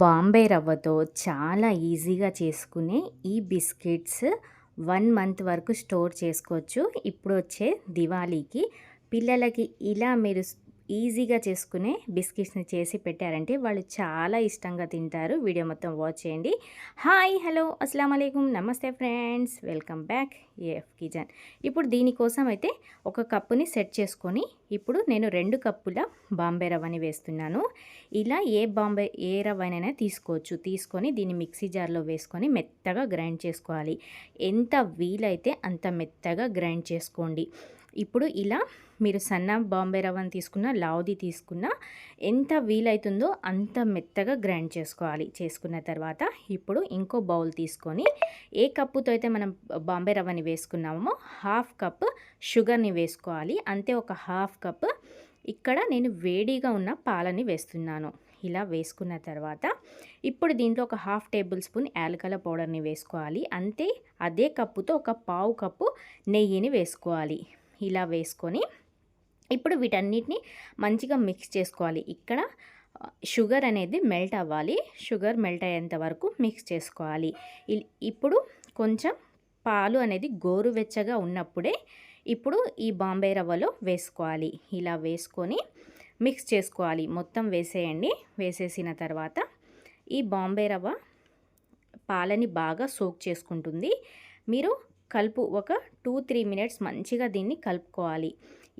బాంబే రవ్వతో చాలా ఈజీగా చేసుకునే ఈ బిస్కెట్స్ వన్ మంత్ వరకు స్టోర్ చేసుకోవచ్చు. ఇప్పుడు వచ్చే దివాళీకి పిల్లలకి ఇలా మీరు ఈజీగా చేసుకునే బిస్కెట్స్ని చేసి పెట్టారంటే వాళ్ళు చాలా ఇష్టంగా తింటారు. వీడియో మొత్తం వాచ్ చేయండి. హాయ్ హలో అస్సలం నమస్తే ఫ్రెండ్స్. Welcome back. ఏఎఫ్ కిజన్ ఇప్పుడు దీనికోసం అయితే ఒక కప్పుని సెట్ చేసుకొని ఇప్పుడు నేను రెండు కప్పుల బాంబే రవ్వని వేస్తున్నాను. ఇలా ఏ బాంబే ఏ రవ్వనైనా తీసుకోవచ్చు. తీసుకొని దీన్ని మిక్సీ జార్లో వేసుకొని మెత్తగా గ్రైండ్ చేసుకోవాలి. ఎంత వీలైతే అంత మెత్తగా గ్రైండ్ చేసుకోండి. ఇప్పుడు ఇలా మీరు సన్న బాంబే రవ్వని తీసుకున్న లావుది తీసుకున్న ఎంత వీలైతుందో అంత మెత్తగా గ్రైండ్ చేసుకోవాలి. చేసుకున్న తర్వాత ఇప్పుడు ఇంకో బౌల్ తీసుకొని ఏ కప్పుతో అయితే మనం బాంబే రవ్వని వేసుకున్నామో హాఫ్ కప్ షుగర్ని వేసుకోవాలి. అంతే ఒక హాఫ్ కప్ ఇక్కడ నేను వేడిగా ఉన్న పాలని వేస్తున్నాను. ఇలా వేసుకున్న తర్వాత ఇప్పుడు దీంట్లో ఒక హాఫ్ టేబుల్ స్పూన్ యాలకల పౌడర్ని వేసుకోవాలి. అంతే అదే కప్పుతో ఒక పావు కప్పు నెయ్యిని వేసుకోవాలి. ఇలా వేసుకొని ఇప్పుడు వీటన్నిటిని మంచిగా మిక్స్ చేసుకోవాలి. ఇక్కడ షుగర్ అనేది మెల్ట్ అవ్వాలి. షుగర్ మెల్ట్ అయ్యేంత వరకు మిక్స్ చేసుకోవాలి. ఇప్పుడు కొంచెం పాలు అనేది గోరువెచ్చగా ఉన్నప్పుడే ఇప్పుడు ఈ బాంబే రవ్వలో వేసుకోవాలి. ఇలా వేసుకొని మిక్స్ చేసుకోవాలి. మొత్తం వేసేయండి. వేసేసిన తర్వాత ఈ బాంబే రవ్వ పాలని బాగా సోక్ చేసుకుంటుంది. మీరు కలుపు ఒక టూ త్రీ మినిట్స్ మంచిగా దీన్ని కలుపుకోవాలి.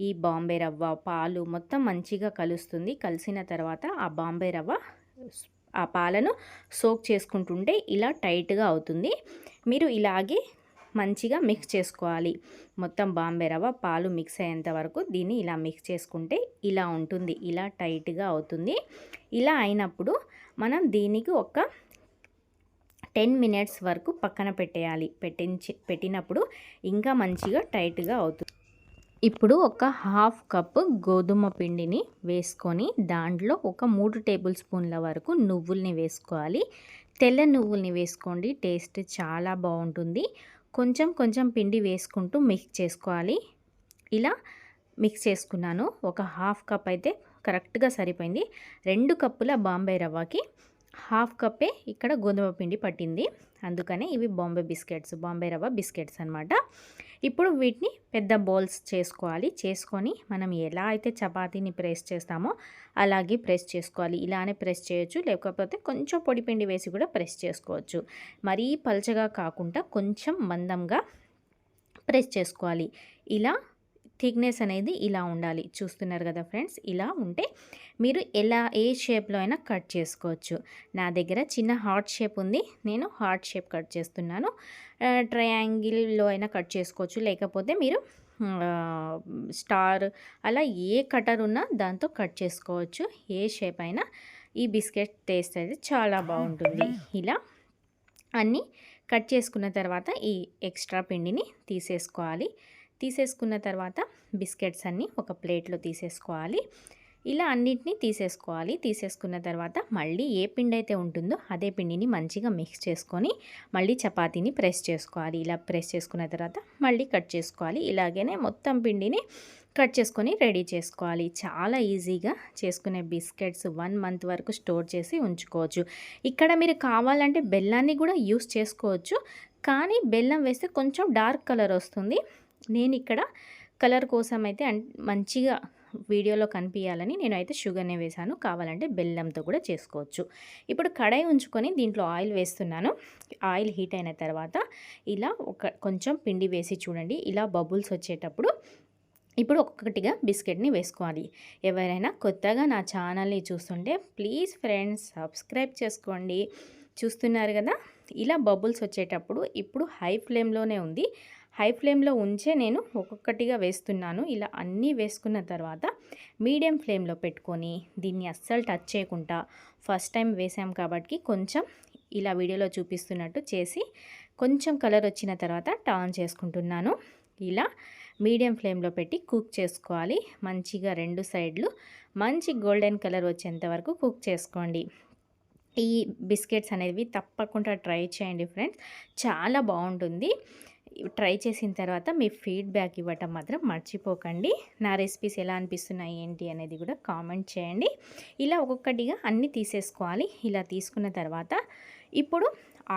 ఈ బాంబే రవ్వ పాలు మొత్తం మంచిగా కలుస్తుంది. కలిసిన తర్వాత ఆ బాంబే రవ్వ ఆ పాలను సోక్ చేసుకుంటుంటే ఇలా టైట్గా అవుతుంది. మీరు ఇలాగే మంచిగా మిక్స్ చేసుకోవాలి. మొత్తం బాంబే రవ్వ పాలు మిక్స్ అయ్యేంత వరకు దీన్ని ఇలా మిక్స్ చేసుకుంటే ఇలా ఉంటుంది. ఇలా టైట్గా అవుతుంది. ఇలా అయినప్పుడు మనం దీనికి ఒక టెన్ మినిట్స్ వరకు పక్కన పెట్టేయాలి. పెట్టించి పెట్టినప్పుడు ఇంకా మంచిగా టైట్గా అవుతుంది. ఇప్పుడు ఒక హాఫ్ కప్ గోధుమ పిండిని వేసుకొని దాంట్లో ఒక మూడు టేబుల్ స్పూన్ల వరకు నువ్వుల్ని వేసుకోవాలి. తెల్ల నువ్వుల్ని వేసుకోండి. టేస్ట్ చాలా బాగుంటుంది. కొంచెం కొంచెం పిండి వేసుకుంటూ మిక్స్ చేసుకోవాలి. ఇలా మిక్స్ చేసుకున్నాను. ఒక హాఫ్ కప్ అయితే కరెక్ట్గా సరిపోయింది. రెండు కప్పుల బాంబే రవ్వకి హాఫ్ కప్పే ఇక్కడ గోధుమ పిండి పట్టింది. అందుకనే ఇవి బాంబే బిస్కెట్స్ బాంబే రవ్వ బిస్కెట్స్ అనమాట ఇప్పుడు వీటిని పెద్ద బౌల్స్ చేసుకోవాలి. చేసుకొని మనం ఎలా అయితే చపాతీని ప్రెస్ చేస్తామో అలాగే ప్రెస్ చేసుకోవాలి. ఇలానే ప్రెస్ చేయొచ్చు. లేకపోతే కొంచెం పొడి పిండి వేసి కూడా ప్రెస్ చేసుకోవచ్చు. మరీ పల్చగా కాకుండా కొంచెం మందంగా ప్రెస్ చేసుకోవాలి. ఇలా థిక్నెస్ అనేది ఇలా ఉండాలి. చూస్తున్నారు కదా ఫ్రెండ్స్ ఇలా ఉంటే మీరు ఎలా ఏ షేప్లో అయినా కట్ చేసుకోవచ్చు. నా దగ్గర చిన్న హార్ట్ షేప్ ఉంది. నేను హార్ట్ షేప్ కట్ చేస్తున్నాను. ట్రయాంగిల్లో అయినా కట్ చేసుకోవచ్చు. లేకపోతే మీరు స్టార్ అలా ఏ కటర్ ఉన్నా దాంతో కట్ చేసుకోవచ్చు. ఏ షేప్ అయినా ఈ బిస్కెట్ టేస్ట్ అయితే చాలా బాగుంటుంది. ఇలా అన్నీ కట్ చేసుకున్న తర్వాత ఈ ఎక్స్ట్రా పిండిని తీసేసుకోవాలి. తీసేసుకున్న తర్వాత బిస్కెట్స్ అన్నీ ఒక ప్లేట్లో తీసేసుకోవాలి. ఇలా అన్నిటినీ తీసేసుకోవాలి. తీసేసుకున్న తర్వాత మళ్ళీ ఏ పిండి అయితే ఉంటుందో అదే పిండిని మంచిగా మిక్స్ చేసుకొని మళ్ళీ చపాతీని ప్రెస్ చేసుకోవాలి. ఇలా ప్రెస్ చేసుకున్న తర్వాత మళ్ళీ కట్ చేసుకోవాలి. ఇలాగనే మొత్తం పిండిని కట్ చేసుకొని రెడీ చేసుకోవాలి. చాలా ఈజీగా చేసుకునే బిస్కెట్స్ వన్ మంత్ వరకు స్టోర్ చేసి ఉంచుకోవచ్చు. ఇక్కడ మీరు కావాలంటే బెల్లాన్ని కూడా యూస్ చేసుకోవచ్చు. కానీ బెల్లం వేస్తే కొంచెం డార్క్ కలర్ వస్తుంది. నేను ఇక్కడ కలర్ కోసం అయితే మంచిగా వీడియోలో కనిపించాలని నేనైతే షుగర్నే వేసాను కావాలంటే బెల్లంతో కూడా చేసుకోవచ్చు. ఇప్పుడు కడాయి ఉంచుకొని దీంట్లో ఆయిల్ వేస్తున్నాను. ఆయిల్ హీట్ అయిన తర్వాత ఇలా ఒక కొంచెం పిండి వేసి చూడండి. ఇలా బబుల్స్ వచ్చేటప్పుడు ఇప్పుడు ఒక్కొక్కటిగా బిస్కెట్ని వేసుకోవాలి. ఎవరైనా కొత్తగా నా ఛానల్ని చూస్తుంటే ప్లీజ్ ఫ్రెండ్స్ సబ్స్క్రైబ్ చేసుకోండి. చూస్తున్నారు కదా? ఇలా బబుల్స్ వచ్చేటప్పుడు ఇప్పుడు హై ఫ్లేమ్లోనే ఉంది. హై ఫ్లేమ్లో ఉంచే నేను ఒక్కొక్కటిగా వేస్తున్నాను. ఇలా అన్నీ వేసుకున్న తర్వాత మీడియం ఫ్లేమ్లో పెట్టుకొని దీన్ని అస్సలు టచ్ చేయకుండా ఫస్ట్ టైం వేసాం కాబట్టి కొంచెం ఇలా వీడియోలో చూపిస్తున్నట్టు చేసి కొంచెం కలర్ వచ్చిన తర్వాత టర్న్ చేసుకుంటున్నాను. ఇలా మీడియం ఫ్లేమ్లో పెట్టి కుక్ చేసుకోవాలి. మంచిగా రెండు సైడ్లు మంచి గోల్డెన్ కలర్ వచ్చేంత వరకు కుక్ చేసుకోండి. ఈ బిస్కెట్స్ అనేవి తప్పకుండా ట్రై చేయండి ఫ్రెండ్స్. చాలా బాగుంటుంది. ట్రై చేసిన తర్వాత మీ ఫీడ్బ్యాక్ ఇవ్వటం మాత్రం మర్చిపోకండి. నా రెసిపీస్ ఎలా అనిపిస్తున్నాయి ఏంటి అనేది కూడా కామెంట్ చేయండి. ఇలా ఒక్కొక్కటిగా అన్నీ తీసేసుకోవాలి. ఇలా తీసుకున్న తర్వాత ఇప్పుడు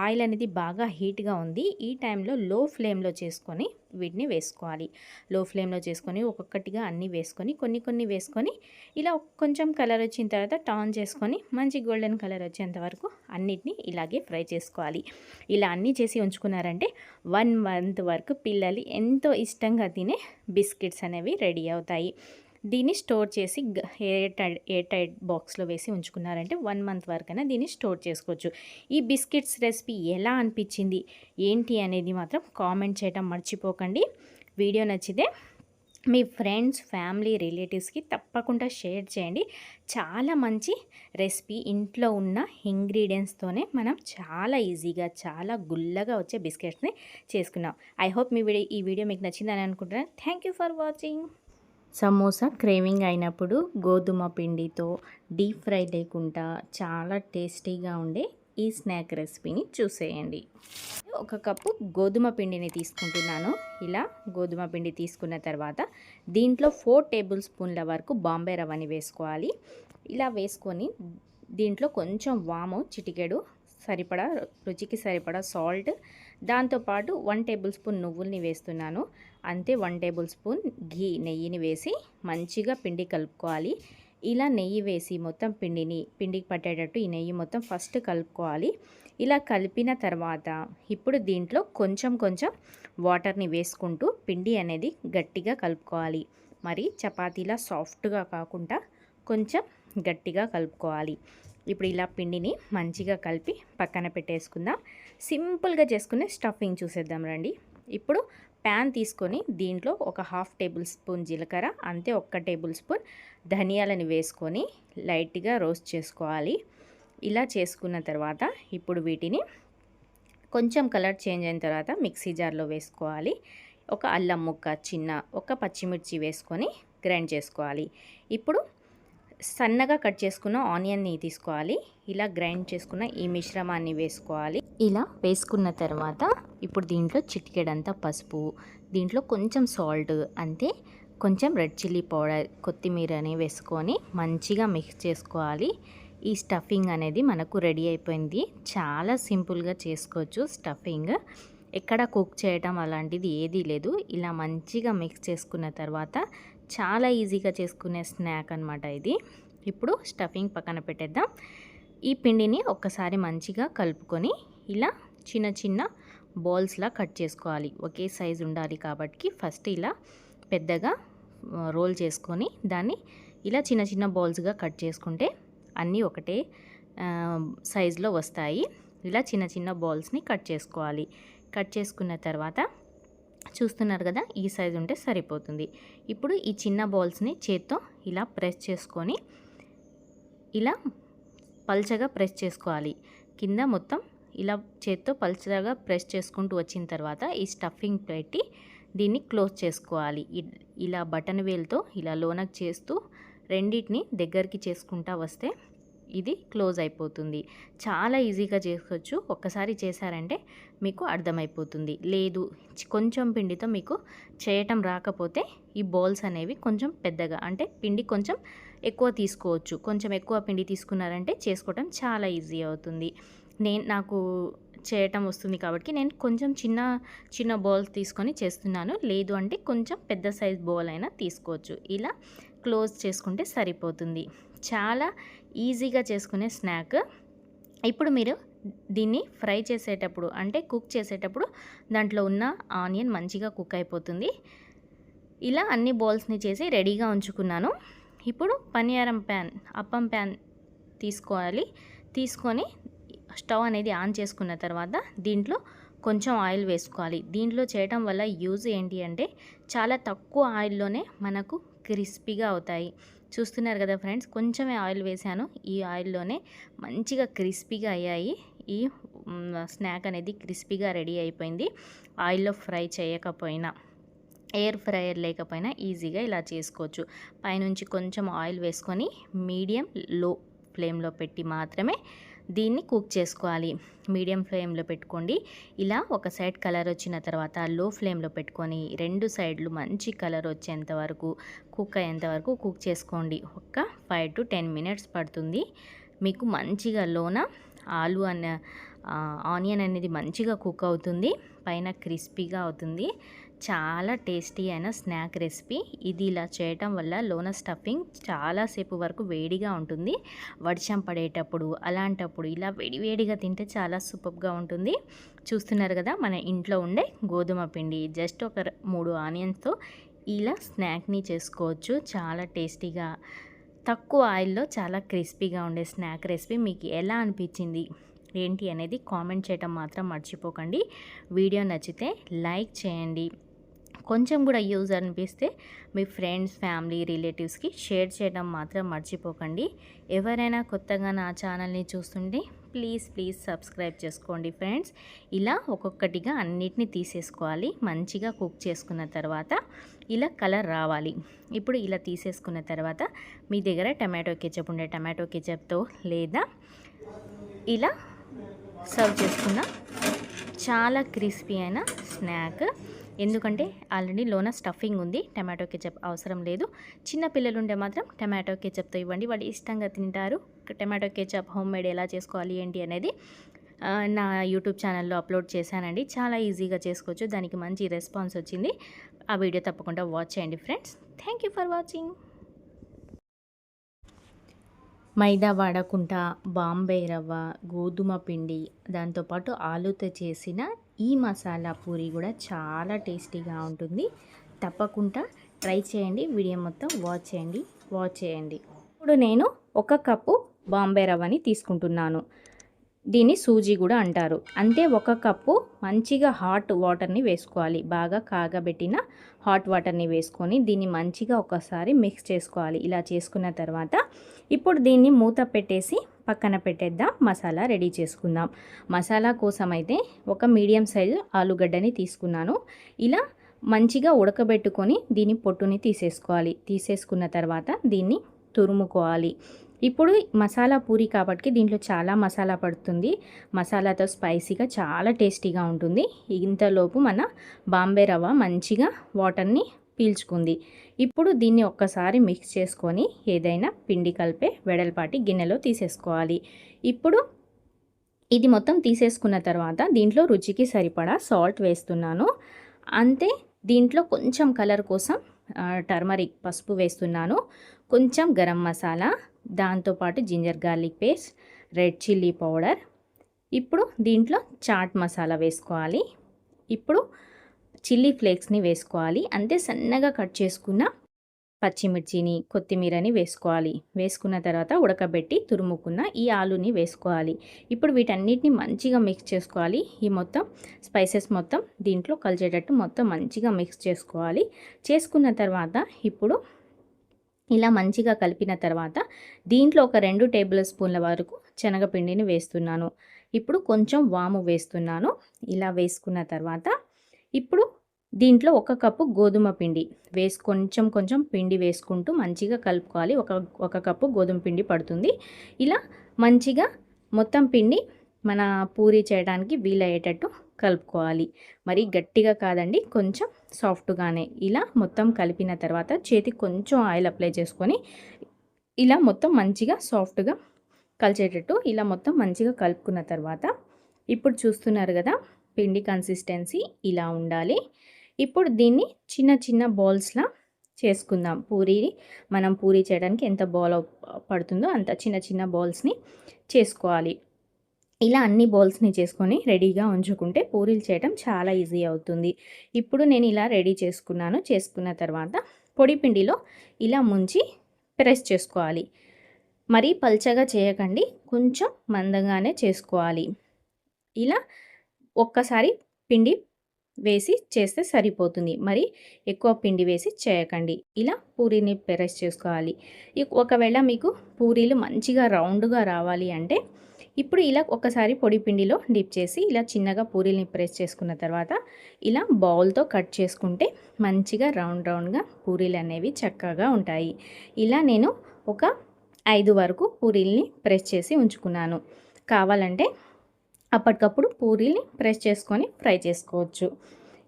ఆయిల్ అనేది బాగా హీట్గా ఉంది. ఈ టైంలో లో ఫ్లేమ్లో చేసుకొని వీటిని వేసుకోవాలి. లో ఫ్లేమ్లో చేసుకొని ఒక్కొక్కటిగా అన్నీ వేసుకొని కొన్ని కొన్ని వేసుకొని ఇలా కొంచెం కలర్ వచ్చిన తర్వాత టర్న్ చేసుకొని మంచి గోల్డెన్ కలర్ వచ్చేంత వరకు అన్నిటిని ఇలాగే ఫ్రై చేసుకోవాలి. ఇలా అన్నీ చేసి ఉంచుకున్నారంటే వన్ మంత్ వరకు పిల్లలు ఎంతో ఇష్టంగా తినే బిస్కెట్స్ అనేవి రెడీ అవుతాయి. దీన్ని స్టోర్ చేసి ఎయిర్ టైడ్ ఎయిర్ టైడ్ బాక్స్లో వేసి ఉంచుకున్నారంటే వన్ మంత్ వరకైనా దీన్ని స్టోర్ చేసుకోవచ్చు. ఈ బిస్కెట్స్ రెసిపీ ఎలా అనిపించింది? ఏంటి అనేది మాత్రం కామెంట్ చేయడం మర్చిపోకండి. వీడియో నచ్చితే మీ ఫ్రెండ్స్ ఫ్యామిలీ రిలేటివ్స్కి తప్పకుండా షేర్ చేయండి. చాలా మంచి రెసిపీ ఇంట్లో ఉన్న ఇంగ్రీడియంట్స్తోనే మనం చాలా ఈజీగా చాలా గుల్లగా వచ్చే బిస్కెట్స్ని చేసుకున్నాం. ఐ హోప్ మీ వీడియో ఈ వీడియో మీకు నచ్చిందని అనుకుంటున్నాను. Thank you for watching. Samosa craving అయినప్పుడు గోధుమ పిండితో డీప్ ఫ్రై లేకుండా చాలా టేస్టీగా ఉండే ఈ స్నాక్ రెసిపీని చూసేయండి. ఒక కప్పు గోధుమ పిండిని తీసుకుంటున్నాను. ఇలా గోధుమ పిండి తీసుకున్న తర్వాత దీంట్లో ఫోర్ టేబుల్ స్పూన్ల వరకు బాంబే రవ్వని వేసుకోవాలి. ఇలా వేసుకొని దీంట్లో కొంచెం వాము చిటికెడు సరిపడా రుచికి సరిపడా సాల్ట్ దాంతోపాటు వన్ టేబుల్ స్పూన్ నువ్వుల్ని వేస్తున్నాను. అంతే వన్ టేబుల్ స్పూన్ ఘీ నెయ్యిని వేసి మంచిగా పిండి కలుపుకోవాలి. ఇలా నెయ్యి వేసి మొత్తం పిండిని పిండికి పట్టేటట్టు ఈ నెయ్యి మొత్తం ఫస్ట్ కలుపుకోవాలి. ఇలా కలిపిన తర్వాత ఇప్పుడు దీంట్లో కొంచెం కొంచెం వాటర్ని వేసుకుంటూ పిండి అనేది గట్టిగా కలుపుకోవాలి. మరి చపాతీలా సాఫ్ట్గా కాకుండా కొంచెం గట్టిగా కలుపుకోవాలి. ఇప్పుడు ఇలా పిండిని మంచిగా కలిపి పక్కన పెట్టేసుకుందాం. సింపుల్గా చేసుకునే స్టఫింగ్ చూసేద్దాం రండి. ఇప్పుడు ప్యాన్ తీసుకొని దీంట్లో ఒక హాఫ్ టేబుల్ స్పూన్ జీలకర్ర అంతే ఒక్క టేబుల్ స్పూన్ ధనియాలని వేసుకొని లైట్గా రోస్ట్ చేసుకోవాలి. ఇలా చేసుకున్న తర్వాత ఇప్పుడు వీటిని కొంచెం కలర్ చేంజ్ అయిన తర్వాత మిక్సీ జార్లో వేసుకోవాలి. ఒక అల్లం ముక్క చిన్న ఒక పచ్చిమిర్చి వేసుకొని గ్రైండ్ చేసుకోవాలి. ఇప్పుడు సన్నగా కట్ చేసుకున్న ఆనియన్ని తీసుకోవాలి. ఇలా గ్రైండ్ చేసుకున్న ఈ మిశ్రమాన్ని వేసుకోవాలి. ఇలా వేసుకున్న తర్వాత ఇప్పుడు దీంట్లో చిటికెడంతా పసుపు దీంట్లో కొంచెం సాల్ట్ అంతే కొంచెం రెడ్ చిల్లీ పౌడర్ కొత్తిమీరని వేసుకొని మంచిగా మిక్స్ చేసుకోవాలి. ఈ స్టఫింగ్ అనేది మనకు రెడీ అయిపోయింది. చాలా సింపుల్గా చేసుకోవచ్చు స్టఫింగ్. ఎక్కడ కుక్ చేయటం అలాంటిది ఏదీ లేదు. ఇలా మంచిగా మిక్స్ చేసుకున్న తర్వాత చాలా ఈజీగా చేసుకునే స్నాక్ అనమాట ఇది. ఇప్పుడు స్టఫింగ్ పక్కన పెట్టేద్దాం. ఈ పిండిని ఒక్కసారి మంచిగా కలుపుకొని ఇలా చిన్న చిన్న బాల్స్లా కట్ చేసుకోవాలి. ఒకే సైజు ఉండాలి కాబట్టి ఫస్ట్ ఇలా పెద్దగా రోల్ చేసుకొని దాన్ని ఇలా చిన్న చిన్న బాల్స్గా కట్ చేసుకుంటే అన్నీ ఒకటే సైజులో వస్తాయి. ఇలా చిన్న చిన్న బాల్స్ని కట్ చేసుకోవాలి. కట్ చేసుకున్న తర్వాత చూస్తున్నారు కదా ఈ సైజు ఉంటే సరిపోతుంది. ఇప్పుడు ఈ చిన్న బాల్స్ని చేత్తో ఇలా ప్రెస్ చేసుకొని ఇలా పల్చగా ప్రెస్ చేసుకోవాలి. కింద మొత్తం ఇలా చేత్తో పల్చగా ప్రెస్ చేసుకుంటూ వచ్చిన తర్వాత ఈ స్టఫింగ్ పెట్టి దీన్ని క్లోజ్ చేసుకోవాలి. ఇలా బటన్ వేల్తో ఇలా లోనకు చేస్తూ రెండింటిని దగ్గరికి చేసుకుంటా వస్తే ఇది క్లోజ్ అయిపోతుంది. చాలా ఈజీగా చేసుకోవచ్చు. ఒక్కసారి చేశారంటే మీకు అర్థమైపోతుంది. లేదు కొంచెం పిండితో మీకు చేయటం రాకపోతే ఈ బౌల్స్ అనేవి కొంచెం పెద్దగా అంటే పిండి కొంచెం ఎక్కువ తీసుకోవచ్చు. కొంచెం ఎక్కువ పిండి తీసుకున్నారంటే చేసుకోవటం చాలా ఈజీ అవుతుంది. నేను నాకు చేయటం వస్తుంది కాబట్టి నేను కొంచెం చిన్న చిన్న బౌల్స్ తీసుకొని చేస్తున్నాను. లేదు అంటే కొంచెం పెద్ద సైజ్ బౌల్ అయినా తీసుకోవచ్చు. ఇలా క్లోజ్ చేసుకుంటే సరిపోతుంది. చాలా ఈజీగా చేసుకునే స్నాక్. ఇప్పుడు మీరు దీన్ని ఫ్రై చేసేటప్పుడు అంటే కుక్ చేసేటప్పుడు దాంట్లో ఉన్న ఆనియన్ మంచిగా కుక్ అయిపోతుంది. ఇలా అన్ని బౌల్స్ని చేసి రెడీగా ఉంచుకున్నాను. ఇప్పుడు పనియారం ప్యాన్ అప్పం ప్యాన్ తీసుకోవాలి. తీసుకొని స్టవ్ అనేది ఆన్ చేసుకున్న తర్వాత దీంట్లో కొంచెం ఆయిల్ వేసుకోవాలి. దీంట్లో చేయటం వల్ల యూజ్ ఏంటి అంటే చాలా తక్కువ ఆయిల్లోనే మనకు క్రిస్పీగా అవుతాయి. చూస్తున్నారు కదా ఫ్రెండ్స్ కొంచెమే ఆయిల్ వేసాను ఈ ఆయిల్లోనే మంచిగా క్రిస్పీగా అయ్యాయి. ఈ స్నాక్ అనేది క్రిస్పీగా రెడీ అయిపోయింది. ఆయిల్లో ఫ్రై చేయకపోయినా ఎయిర్ ఫ్రైయర్ లేకపోయినా ఈజీగా ఇలా చేసుకోవచ్చు. పైనుంచి కొంచెం ఆయిల్ వేసుకొని మీడియం లో ఫ్లేమ్లో పెట్టి మాత్రమే దీన్ని కుక్ చేసుకోవాలి. మీడియం ఫ్లేమ్లో పెట్టుకోండి. ఇలా ఒక సైడ్ కలర్ వచ్చిన తర్వాత లో ఫ్లేమ్లో పెట్టుకొని రెండు సైడ్లు మంచి కలర్ వచ్చేంత వరకు కుక్ అయ్యేంత వరకు కుక్ చేసుకోండి. ఒక ఫైవ్ టు టెన్ మినిట్స్ పడుతుంది. మీకు మంచిగా లోన ఆలు అన్న ఆనియన్ అనేది మంచిగా కుక్ అవుతుంది. పైన క్రిస్పీగా అవుతుంది. చాలా టేస్టీ అయిన స్నాక్ రెసిపీ. ఇది ఇలా చేయటం వల్ల లోన స్టఫింగ్ చాలాసేపు వరకు వేడిగా ఉంటుంది. వర్షం పడేటప్పుడు అలాంటప్పుడు ఇలా వేడివేడిగా తింటే చాలా సూపర్గా ఉంటుంది. చూస్తున్నారు కదా మన ఇంట్లో ఉండే గోధుమ పిండి. జస్ట్ ఒక మూడు ఆనియన్స్తో ఇలా స్నాక్ని చేసుకోవచ్చు. చాలా టేస్టీగా తక్కువ ఆయిల్లో చాలా క్రిస్పీగా ఉండే స్నాక్ రెసిపీ మీకు ఎలా అనిపించింది? ఏంటి అనేది కామెంట్ చేయటం మాత్రం మర్చిపోకండి. వీడియో నచ్చితే లైక్ చేయండి. కొంచెం కూడా యూజ్ అనిపిస్తే మీ ఫ్రెండ్స్ ఫ్యామిలీ రిలేటివ్స్కి షేర్ చేయడం మాత్రం మర్చిపోకండి. ఎవరైనా కొత్తగా నా ఛానల్ని చూస్తుంటే ప్లీజ్ ప్లీజ్ సబ్స్క్రైబ్ చేసుకోండి ఫ్రెండ్స్. ఇలా ఒక్కొక్కటిగా అన్నిటిని తీసేసుకోవాలి. మంచిగా కుక్ చేసుకున్న తర్వాత ఇలా కలర్ రావాలి. ఇప్పుడు ఇలా తీసేసుకున్న తర్వాత మీ దగ్గర టమాటో కెచప్ ఉండే టమాటో కెచప్తో లేదా ఇలా సర్వ్ చేసుకున్న చాలా క్రిస్పీ అయిన స్నాక్ ఎందుకంటే ఆల్రెడీ లోన స్టఫింగ్ ఉంది టమాటో కెచప్ అవసరం లేదు. చిన్న పిల్లలు ఉంటే మాత్రం టమాటో కెచప్తో ఇవ్వండి. వాళ్ళు ఇష్టంగా తింటారు. టమాటో కెచప్ హోమ్ మేడ్ ఎలా చేసుకోవాలి ఏంటి అనేది నా యూట్యూబ్ ఛానల్లో అప్లోడ్ చేశానండి. చాలా ఈజీగా చేసుకోవచ్చు. దానికి మంచి రెస్పాన్స్ వచ్చింది. ఆ వీడియో తప్పకుండా వాచ్ చేయండి friends. Thank you for watching. మైదా వాడకుండా బాంబే రవ్వ గోధుమ పిండి దాంతోపాటు ఆలుతో చేసిన ఈ మసాలా పూరి కూడా చాలా టేస్టీగా ఉంటుంది. తప్పకుండా ట్రై చేయండి. వీడియో మొత్తం వాచ్ చేయండి. వాచ్ చేయండి. ఇప్పుడు నేను ఒక కప్పు బాంబే రవ్వని తీసుకుంటున్నాను. దీన్ని సూజీ కూడా అంటారు. అంతే ఒక కప్పు మంచిగా హాట్ వాటర్ని వేసుకోవాలి. బాగా కాగబెట్టిన హాట్ వాటర్ని వేసుకొని దీన్ని మంచిగా ఒకసారి మిక్స్ చేసుకోవాలి. ఇలా చేసుకున్న తర్వాత ఇప్పుడు దీన్ని మూత పెట్టేసి పక్కన పెట్టేద్దాం మసాలా రెడీ చేసుకుందాం. మసాలా కోసం అయితే ఒక మీడియం సైజు ఆలుగడ్డని తీసుకున్నాను. ఇలా మంచిగా ఉడకబెట్టుకొని దీని పొట్టుని తీసేసుకోవాలి. తీసేసుకున్న తర్వాత దీన్ని తురుముకోవాలి. ఇప్పుడు మసాలా పూరి కాబట్టి దీంట్లో చాలా మసాలా పడుతుంది. మసాలాతో స్పైసీగా చాలా టేస్టీగా ఉంటుంది. ఇంతలోపు మన బాంబే రవ్వ మంచిగా వాటర్ని పీల్చుకుంది. ఇప్పుడు దీన్ని ఒక్కసారి మిక్స్ చేసుకొని ఏదైనా పిండి కలిపే వెడల్పాటి గిన్నెలో తీసేసుకోవాలి. ఇప్పుడు ఇది మొత్తం తీసేసుకున్న తర్వాత దీంట్లో రుచికి సరిపడా సాల్ట్ వేస్తున్నాను. అంతే దీంట్లో కొంచెం కలర్ కోసం టర్మరిక్ పసుపు వేస్తున్నాను. కొంచెం గరం మసాలా దాంతోపాటు ginger garlic paste red chilli powder. ఇప్పుడు దీంట్లో చాట్ మసాలా వేసుకోవాలి. ఇప్పుడు చిల్లీ ఫ్లేక్స్ని వేసుకోవాలి. అంతే సన్నగా కట్ చేసుకున్న పచ్చిమిర్చిని కొత్తిమీరని వేసుకోవాలి. వేసుకున్న తర్వాత ఉడకబెట్టి తురుముకున్న ఈ ఆలుని వేసుకోవాలి. ఇప్పుడు వీటన్నిటిని మంచిగా మిక్స్ చేసుకోవాలి. ఈ మొత్తం స్పైసెస్ మొత్తం దీంట్లో కలిసేటట్టు మొత్తం మంచిగా మిక్స్ చేసుకోవాలి. చేసుకున్న తర్వాత ఇప్పుడు ఇలా మంచిగా కలిపిన తర్వాత దీంట్లో ఒక రెండు టేబుల్ స్పూన్ల వరకు శనగపిండిని వేస్తున్నాను. ఇప్పుడు కొంచెం వాము వేస్తున్నాను. ఇలా వేసుకున్న తర్వాత ఇప్పుడు దీంట్లో ఒక కప్పు గోధుమ పిండి వేసి కొంచెం కొంచెం పిండి వేసుకుంటూ మంచిగా కలుపుకోవాలి. ఒక ఒక కప్పు గోధుమ పిండి పడుతుంది. ఇలా మంచిగా మొత్తం పిండి మన పూరి చేయడానికి వీలయ్యేటట్టు కలుపుకోవాలి. మరి గట్టిగా కాదండి కొంచెం సాఫ్ట్గానే ఇలా మొత్తం కలిపిన తర్వాత చేతికి కొంచెం ఆయిల్ అప్లై చేసుకొని ఇలా మొత్తం మంచిగా సాఫ్ట్గా కలిసేటట్టు ఇలా మొత్తం మంచిగా కలుపుకున్న తర్వాత ఇప్పుడు చూస్తున్నారు కదా పిండి కన్సిస్టెన్సీ ఇలా ఉండాలి. ఇప్పుడు దీన్ని చిన్న చిన్న బాల్స్లా చేసుకుందాం. పూరి మనం పూరి చేయడానికి ఎంత బాల్ పడుతుందో అంత చిన్న చిన్న బాల్స్ని చేసుకోవాలి. ఇలా అన్ని బౌల్స్ని చేసుకొని రెడీగా ఉంచుకుంటే పూరీలు చేయడం చాలా ఈజీ అవుతుంది. ఇప్పుడు నేను ఇలా రెడీ చేసుకున్నాను. చేసుకున్న తర్వాత పొడి పిండిలో ఇలా ముంచి ప్రెస్ చేసుకోవాలి. మరీ పల్చగా చేయకండి. కొంచెం మందంగానే చేసుకోవాలి. ఇలా ఒక్కసారి పిండి వేసి చేస్తే సరిపోతుంది. మరి ఎక్కువ పిండి వేసి చేయకండి. ఇలా పూరీని ప్రెస్ చేసుకోవాలి. ఒకవేళ మీకు పూరీలు మంచిగా రౌండ్గా రావాలి అంటే ఇప్పుడు ఇలా ఒకసారి పొడి పిండిలో డిప్ చేసి ఇలా చిన్నగా పూరీల్ని ప్రెస్ చేసుకున్న తర్వాత ఇలా బౌల్తో కట్ చేసుకుంటే మంచిగా రౌండ్ రౌండ్గా పూరీలు అనేవి చక్కగా ఉంటాయి. ఇలా నేను ఒక ఐదు వరకు పూరీల్ని ప్రెస్ చేసి ఉంచుకున్నాను. కావాలంటే అప్పటికప్పుడు పూరీని ప్రెస్ చేసుకొని ఫ్రై చేసుకోవచ్చు.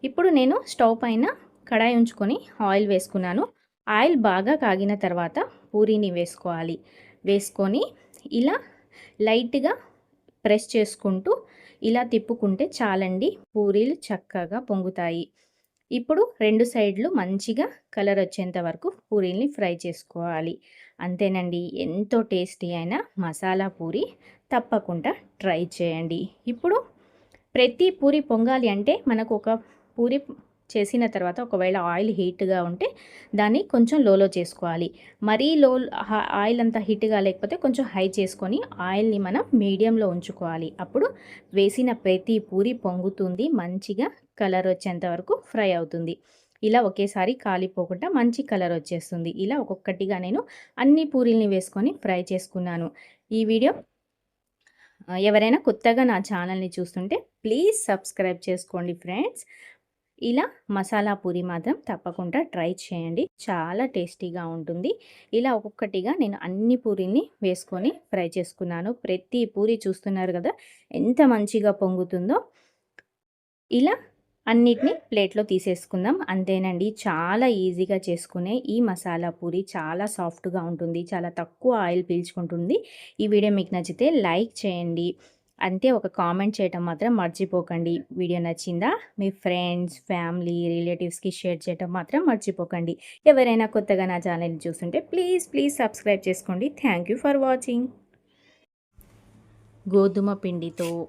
ఇప్పుడు నేను స్టవ్ పైన కడాయి ఉంచుకొని ఆయిల్ వేసుకున్నాను. ఆయిల్ బాగా కాగిన తర్వాత పూరీని వేసుకోవాలి. వేసుకొని ఇలా లైట్గా ప్రెస్ చేసుకుంటూ ఇలా తిప్పుకుంటే చాలండి పూరీలు చక్కగా పొంగుతాయి. ఇప్పుడు రెండు సైడ్లు మంచిగా కలర్ వచ్చేంత వరకు పూరీల్ని ఫ్రై చేసుకోవాలి. అంతేనండి ఎంతో టేస్టీ అయిన మసాలా పూరి తప్పకుండా ట్రై చేయండి. ఇప్పుడు ప్రతి పూరి పొంగాలి అంటే మనకు ఒక పూరి చేసిన తర్వాత ఒకవేళ ఆయిల్ హీట్గా ఉంటే దాన్ని కొంచెం లోలో చేసుకోవాలి. మరీ లో ఆయిల్ అంతా హీట్గా లేకపోతే కొంచెం హై చేసుకొని ఆయిల్ని మనం మీడియంలో ఉంచుకోవాలి. అప్పుడు వేసిన ప్రతి పూరి పొంగుతుంది మంచిగా కలర్ వచ్చేంత వరకు ఫ్రై అవుతుంది. ఇలా ఒకేసారి కాలిపోకుండా మంచి కలర్ వచ్చేస్తుంది. ఇలా ఒక్కొక్కటిగా నేను అన్ని పూరీల్ని వేసుకొని ఫ్రై చేసుకున్నాను. ఈ వీడియో ఎవరైనా కొత్తగా నా ఛానల్ని చూస్తుంటే ప్లీజ్ సబ్స్క్రైబ్ చేసుకోండి ఫ్రెండ్స్. ఇలా మసాలా పూరి మాత్రం తప్పకుండా ట్రై చేయండి. చాలా టేస్టీగా ఉంటుంది. ఇలా ఒక్కొక్కటిగా నేను అన్ని పూరిని వేసుకొని ఫ్రై చేసుకున్నాను. ప్రతి పూరి చూస్తున్నారు కదా ఎంత మంచిగా పొంగుతుందో. ఇలా అన్నిటిని ప్లేట్లో తీసేసుకుందాం. అంతేనండి చాలా ఈజీగా చేసుకునే ఈ మసాలా పూరి చాలా సాఫ్ట్గా ఉంటుంది చాలా తక్కువ ఆయిల్ పీల్చుకుంటుంది. ఈ వీడియో మీకు నచ్చితే లైక్ చేయండి. అంతే ఒక కామెంట్ చేయటం మాత్రం మర్చిపోకండి. వీడియో నచ్చిందా? మీ ఫ్రెండ్స్ ఫ్యామిలీ రిలేటివ్స్కి షేర్ చేయటం మాత్రం మర్చిపోకండి. ఎవరైనా కొత్తగా నా ఛానల్ని చూస్తుంటే ప్లీజ్ ప్లీజ్ సబ్స్క్రైబ్ చేసుకోండి. Thank you for watching. గోధుమ పిండితో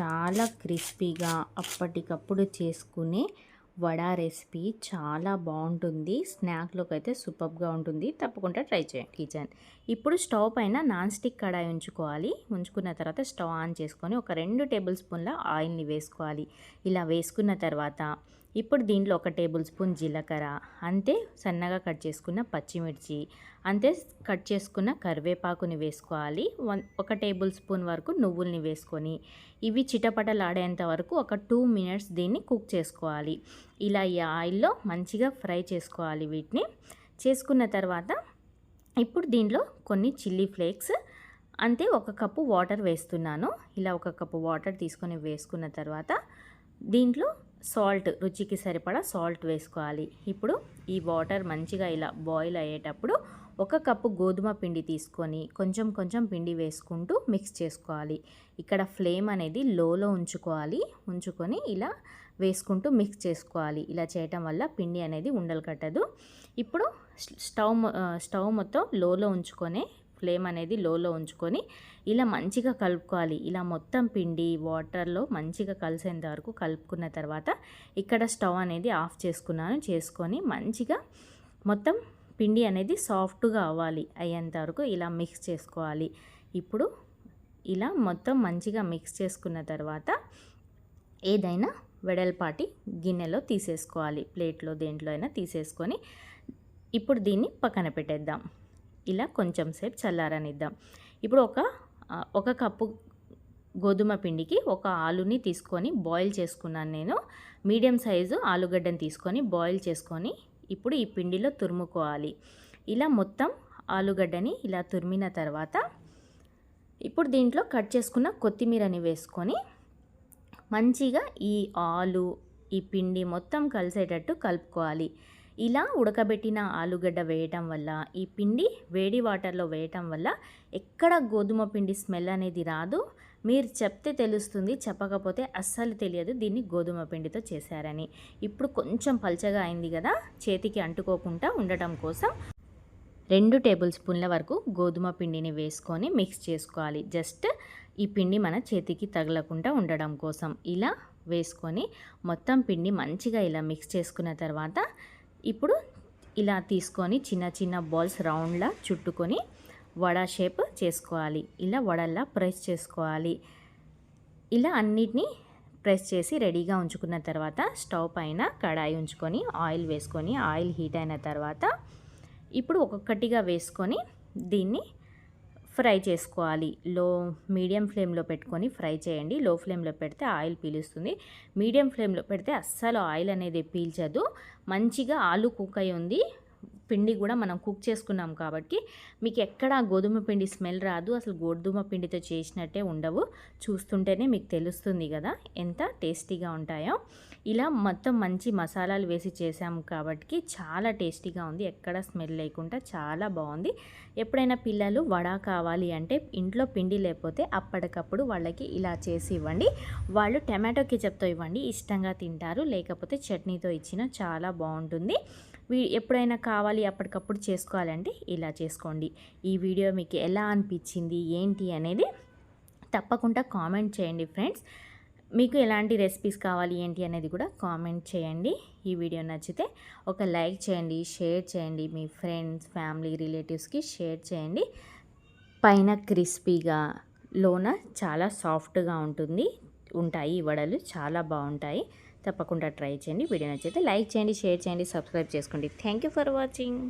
చాలా క్రిస్పీగా అప్పటికప్పుడు చేసుకునే వడ రెసిపీ చాలా బాగుంటుంది. స్నాక్లోకి అయితే సూపర్గా ఉంటుంది. తప్పకుండా ట్రై చేయండి కిచెన్. ఇప్పుడు స్టవ్ పైన నాన్ స్టిక్ కడాయి ఉంచుకోవాలి. ఉంచుకున్న తర్వాత స్టవ్ ఆన్ చేసుకొని ఒక రెండు టేబుల్ స్పూన్ల ఆయిల్ని వేసుకోవాలి. ఇలా వేసుకున్న తర్వాత ఇప్పుడు దీంట్లో ఒక టేబుల్ స్పూన్ జీలకర్ర అంతే సన్నగా కట్ చేసుకున్న పచ్చిమిర్చి అంతే కట్ చేసుకున్న కరివేపాకుని వేసుకోవాలి. వన్ ఒక టేబుల్ స్పూన్ వరకు నువ్వుల్ని వేసుకొని ఇవి చిటపటలాడేంత వరకు ఒక టూ మినిట్స్ దీన్ని కుక్ చేసుకోవాలి. ఇలా ఈ ఆయిల్లో మంచిగా ఫ్రై చేసుకోవాలి వీటిని. చేసుకున్న తర్వాత ఇప్పుడు దీంట్లో కొన్ని చిల్లీ ఫ్లేక్స్ అంతే ఒక కప్పు వాటర్ వేస్తున్నాను. ఇలా ఒక కప్పు వాటర్ తీసుకొని వేసుకున్న తర్వాత దీంట్లో సాల్ట్ రుచికి సరిపడా సాల్ట్ వేసుకోవాలి. ఇప్పుడు ఈ వాటర్ మంచిగా ఇలా బాయిల్ అయ్యేటప్పుడు ఒక కప్పు గోధుమ పిండి తీసుకొని కొంచెం కొంచెం పిండి వేసుకుంటూ మిక్స్ చేసుకోవాలి. ఇక్కడ ఫ్లేమ్ అనేది లోలో ఉంచుకోవాలి. ఉంచుకొని ఇలా వేసుకుంటూ మిక్స్ చేసుకోవాలి. ఇలా చేయటం వల్ల పిండి అనేది ఉండలు కట్టదు. ఇప్పుడు స్టవ్ స్టవ్ మొత్తం లోలో ఉంచుకొని ఫ్లేమ్ అనేది లోలో ఉంచుకొని ఇలా మంచిగా కలుపుకోవాలి. ఇలా మొత్తం పిండి వాటర్లో మంచిగా కలిసేంత వరకు కలుపుకున్న తర్వాత ఇక్కడ స్టవ్ అనేది ఆఫ్ చేసుకున్నాను. చేసుకొని మంచిగా మొత్తం పిండి అనేది సాఫ్ట్గా అవ్వాలి. అయ్యేంత వరకు ఇలా మిక్స్ చేసుకోవాలి. ఇప్పుడు ఇలా మొత్తం మంచిగా మిక్స్ చేసుకున్న తర్వాత ఏదైనా వెడల్పాటి గిన్నెలో తీసేసుకోవాలి. ప్లేట్లో దేంట్లో అయినా తీసేసుకొని ఇప్పుడు దీన్ని పక్కన పెట్టేద్దాం. ఇలా కొంచెం సేపు చల్లారనిద్దాం. ఇప్పుడు ఒక ఒక కప్పు గోధుమ పిండికి ఒక ఆలుని తీసుకొని బాయిల్ చేసుకున్నాను నేను. మీడియం సైజు ఆలుగడ్డని తీసుకొని బాయిల్ చేసుకొని ఇప్పుడు ఈ పిండిలో తురుముకోవాలి. ఇలా మొత్తం ఆలుగడ్డని ఇలా తురిమిన తర్వాత ఇప్పుడు దీంట్లో కట్ చేసుకున్న కొత్తిమీరని వేసుకొని మంచిగా ఈ ఆలు ఈ పిండి మొత్తం కలిసేటట్టు కలుపుకోవాలి. ఇలా ఉడకబెట్టిన ఆలుగడ్డ వేయటం వల్ల ఈ పిండి వేడి వాటర్లో వేయటం వల్ల ఎక్కడ గోధుమ పిండి స్మెల్ అనేది రాదు. మీరు చెప్తే తెలుస్తుంది చెప్పకపోతే అస్సలు తెలియదు దీన్ని గోధుమ పిండితో చేశారని. ఇప్పుడు కొంచెం పల్చగా అయింది కదా చేతికి అంటుకోకుండా ఉండటం కోసం రెండు టేబుల్ స్పూన్ల వరకు గోధుమ పిండిని వేసుకొని మిక్స్ చేసుకోవాలి. జస్ట్ ఈ పిండి మన చేతికి తగలకుండా ఉండడం కోసం. ఇలా వేసుకొని మొత్తం పిండి మంచిగా ఇలా మిక్స్ చేసుకున్న తర్వాత ఇప్పుడు ఇలా తీసుకొని చిన్న చిన్న బాల్స్ రౌండ్లా చుట్టుకొని వడ షేప్ చేసుకోవాలి. ఇలా వడల్లా ప్రెస్ చేసుకోవాలి. ఇలా అన్నిటినీ ప్రెస్ చేసి రెడీగా ఉంచుకున్న తర్వాత స్టవ్ పైన కడాయి ఉంచుకొని ఆయిల్ వేసుకొని ఆయిల్ హీట్ అయిన తర్వాత ఇప్పుడు ఒక్కొక్కటిగా వేసుకొని దీన్ని ఫ్రై చేసుకోవాలి. లో మీడియం ఫ్లేమ్లో పెట్టుకొని ఫ్రై చేయండి. లో ఫ్లేమ్లో పెడితే ఆయిల్ పీలుస్తుంది. మీడియం ఫ్లేమ్లో పెడితే అస్సలు ఆయిల్ అనేది పీల్చదు. మంచిగా ఆలు కుక్ అయి ఉంది. పిండి కూడా మనం కుక్ చేసుకున్నాం కాబట్టి మీకు ఎక్కడ గోధుమ పిండి స్మెల్ రాదు. అసలు గోధుమ పిండితో చేసినట్టే ఉండవు. చూస్తుంటేనే మీకు తెలుస్తుంది కదా ఎంత టేస్టీగా ఉంటాయో. ఇలా మొత్తం మంచి మసాలాలు వేసి చేసాము కాబట్టి చాలా టేస్టీగా ఉంది. ఎక్కడ స్మెల్ లేకుండా చాలా బాగుంది. ఎప్పుడైనా పిల్లలు వడ కావాలి అంటే ఇంట్లో పిండి లేకపోతే అప్పటికప్పుడు వాళ్ళకి ఇలా చేసి ఇవ్వండి. వాళ్ళు టమాటో కెచప్తో ఇవ్వండి. ఇష్టంగా తింటారు. లేకపోతే చట్నీతో ఇచ్చిన చాలా బాగుంటుంది. ఎప్పుడైనా కావాలి అప్పటికప్పుడు చేసుకోవాలంటే ఇలా చేసుకోండి. ఈ వీడియో మీకు ఎలా అనిపించింది? ఏంటి అనేది తప్పకుండా కామెంట్ చేయండి ఫ్రెండ్స్. మీకు ఎలాంటి రెసిపీస్ కావాలి ఏంటి అనేది కూడా కామెంట్ చేయండి. ఈ వీడియో నచ్చితే ఒక లైక్ చేయండి షేర్ చేయండి. మీ ఫ్రెండ్స్ ఫ్యామిలీ రిలేటివ్స్కి షేర్ చేయండి. పైన క్రిస్పీగా లోన చాలా సాఫ్ట్గా ఉంటుంది. ఉంటాయి ఈ వడలు చాలా బాగుంటాయి. తప్పకుండా ట్రై చేయండి. వీడియో నచ్చితే లైక్ చేయండి షేర్ చేయండి సబ్స్క్రైబ్ చేసుకోండి. Thank you for watching